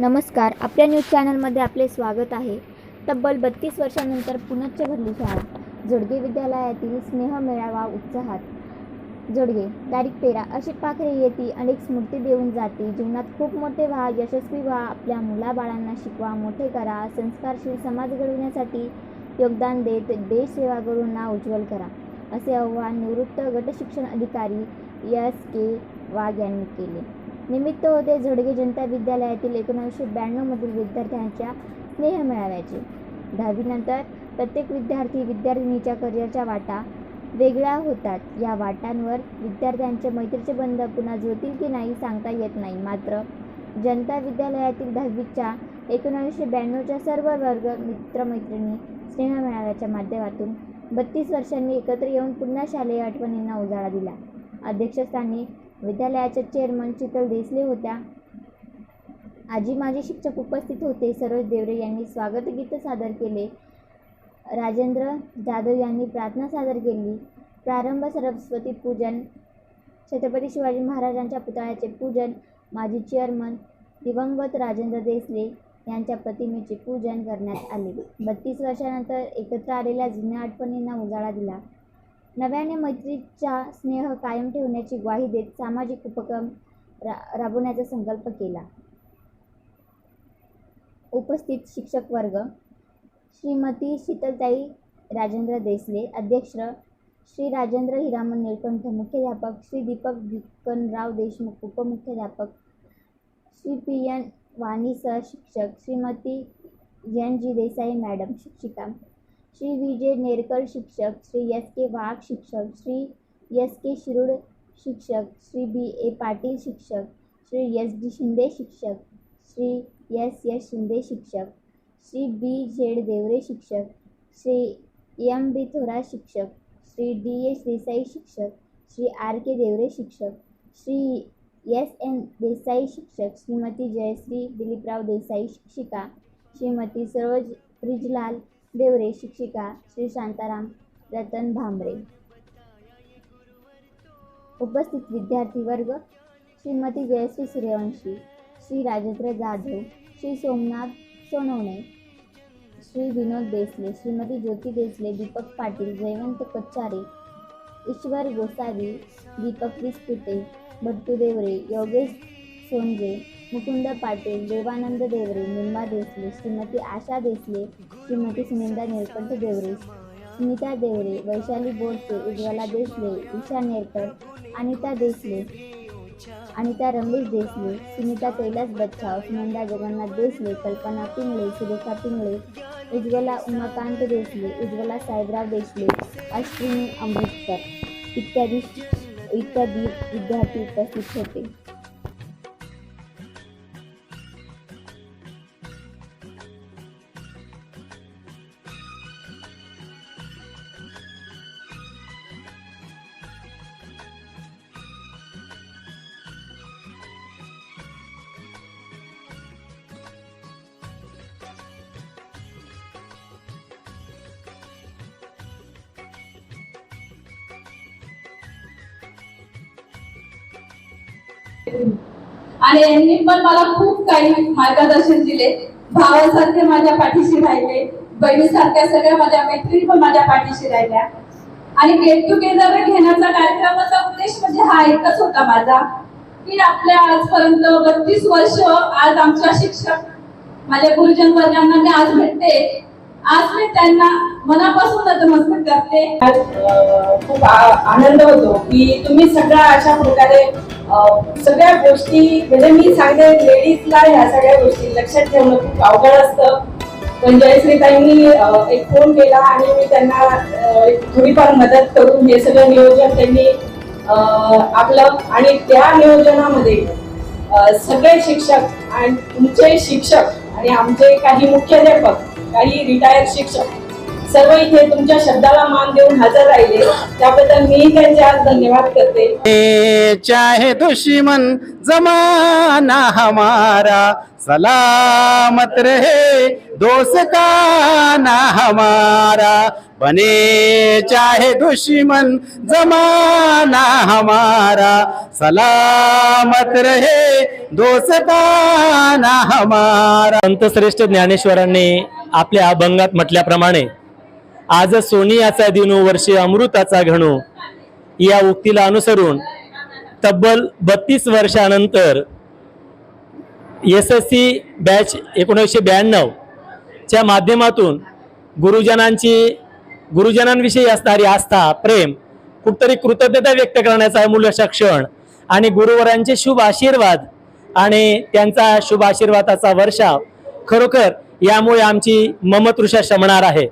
नमस्कार आपल्या न्यूज चॅनलमध्ये आपले स्वागत आहे. तब्बल बत्तीस वर्षानंतर पुनच्च भरली शाळा. जोडगे विद्यालयातील स्नेह मेळावा उत्साहात. जोडगे तारीख तेरा. अशी पाखरे येती अनेक स्मृती देऊन जाती. जीवनात खूप मोठे व्हा यशस्वी व्हा. आपल्या मुलाबाळांना शिकवा. मोठे करा. संस्कारशील समाज घडविण्यासाठी योगदान देत देश सेवा करून नाव उज्ज्वल करा. असे आव्हान निवृत्त गटशिक्षण अधिकारी एस के वाघ यांनी केले. निमित्त होते झोडगे जनता विद्यालयातील एकोणीसशे ब्याण्णवमधील विद्यार्थ्यांच्या स्नेह मेळाव्याचे. दहावीनंतर प्रत्येक विद्यार्थी विद्यार्थिनीच्या करिअरच्या वाटा वेगळ्या होतात. या वाटांवर विद्यार्थ्यांचे मैत्रीचे बंध पुन्हा जुळतील की नाही सांगता येत नाही. मात्र जनता विद्यालयातील दहावीच्या एकोणीसशे ब्याण्णवच्या सर्व वर्ग मित्रमैत्रिणी स्नेह मेळाव्याच्या माध्यमातून बत्तीस वर्षांनी एकत्र येऊन पुन्हा शालेय आठवणींना उजाळा दिला. अध्यक्षस्थानी विद्यालयाच्या चेअरमन शीतल देसले होत्या. आजी माझे शिक्षक उपस्थित होते. सरोज देवरे यांनी स्वागतगीत सादर केले. राजेंद्र जाधव यांनी प्रार्थना सादर केली. प्रारंभ सरस्वती पूजन छत्रपती शिवाजी महाराजांच्या पुतळ्याचे पूजन माजी चेअरमन दिवंगत राजेंद्र देसले यांच्या प्रतिमेचे पूजन करण्यात आले. बत्तीस वर्षानंतर एकत्र आलेल्या जुन्या आठवणींना उजाळा दिला. नव्याने मैत्रीचा स्नेह कायम ठेवण्याची ग्वाही देत सामाजिक उपक्रम रा राबवण्याचा संकल्प केला. उपस्थित शिक्षक वर्ग श्रीमती शीतलताई राजेंद्र देसले अध्यक्ष श्री राजेंद्र हिरामन निळकंठ मुख्याध्यापक Shri Deepak Bhikkanrao Deshmukh उपमुख्याध्यापक Shri P N Vani sir शिक्षक Shrimati N G Desai madam शिक्षिका श्री विजय जे नेरकर शिक्षक श्री एस के वाघ शिक्षक श्री एस के शिरूड शिक्षक श्री बी ए पाटील शिक्षक श्री एस डी शिंदे शिक्षक श्री एस एस शिंदे शिक्षक श्री बी झेड देवरे शिक्षक श्री एम बी थोरा शिक्षक श्री डी एस देसाई शिक्षक श्री आर के देवरे शिक्षक श्री एस एन देसाई शिक्षक श्रीमती जयश्री दिलीपराव देसाई शिक्षिका श्रीमती सरोज ब्रिजलाल देवरे शिक्षिका श्री शांताराम रतन भांबरे. उपस्थित विद्यार्थी वर्ग श्रीमती जयश्री सूर्यवंशी श्री राजेंद्र जाधव श्री सोमनाथ सोनवणे श्री विनोद देसले श्रीमती ज्योती देसले दीपक पाटील जयवंत कच्चारे ईश्वर गोसावी दीपक विस्पुते भट्टू देवरे योगेश सोनजे मुकुंद पाटील देवानंद देवरे निम्मा देसले श्रीमती आशा देसले श्रीमती सुनिंदा निळकंठ देवरे सुनीता देवरे वैशाली बोरसे उज्ज्वला देसले ईशा नेरकर अनिता देसले अनिता रमेश देसले सुनीता कैलास बच्छाव सुनंदा जगन्नाथ देसले कल्पना पिंगळे सुरेखा पिंगळे उज्ज्वला उमाकांत देसले उज्ज्वला साहेबराव देसले अश्विनी अमृतकर इत्यादी इत्यादी विद्यार्थी उपस्थित होते. आणि यांनी पण मला खूप काही मार्गदर्शन दिले. भावासारखे माझ्या पाठीशी राहिले. बहिणीसारख्या सगळ्या माझ्या मैत्रिणी पण माझ्या पाठीशी राहिल्या. आणि गेट टुगेदर घेण्याचा कार्यक्रमाचा उद्देश म्हणजे हा एकच होता माझा. की आपल्या आजपर्यंत बत्तीस वर्ष आज आमच्या शिक्षक माझ्या गुरुजन वर्गांना मी आज भेटते आज मी त्यांना मनापासून नतमस्तक करते. खूप आनंद होतो की तुम्ही सगळ्या अशा प्रकारे सगळ्या गोष्टी म्हणजे मी सांगते लेडीजला ह्या सगळ्या गोष्टी लक्षात ठेवणं खूप अवघड असतं. पण जयश्रीताईंनी एक फोन केला आणि मी त्यांना एक थोडीफार मदत करून हे सगळं नियोजन त्यांनी आपलं आणि त्या नियोजनामध्ये सगळे शिक्षक आणि तुमचे शिक्षक आणि आमचे काही मुख्याध्यापक काही रिटायर्ड शिक्षक सर्व इथे तुमच्या शब्दाला मान देऊन हजर राहिले. त्याबद्दल मी त्यांचे आज धन्यवाद करते. चाहे दुश्मन जमाना हमारा सलामत रहे दोस्ताना हमारा। बने चाहे दुश्मन जमाना हमारा सलामत रहे दोस्ताना हमारा। संतश्रेष्ठ ज्ञानेश्वरांनी आपल्या अभंगात म्हटल्याप्रमाणे आज सोनियाचा दिनू वर्षे अमृताचा घणू या उक्तीला अनुसरून तब्बल बत्तीस वर्षानंतर एस एस सी बॅच एकोणीसशे ब्याण्णवच्या माध्यमातून गुरुजनांची गुरुजनांविषयी असणारी आस्था प्रेम कुठतरी कृतज्ञता व्यक्त करण्याचा मूलशा क्षण आणि गुरुवरांचे शुभ आशीर्वाद आणि त्यांचा शुभ आशीर्वादाचा वर्षाव खरोखर यामुळे आमची ममतृषा शमणार आहे.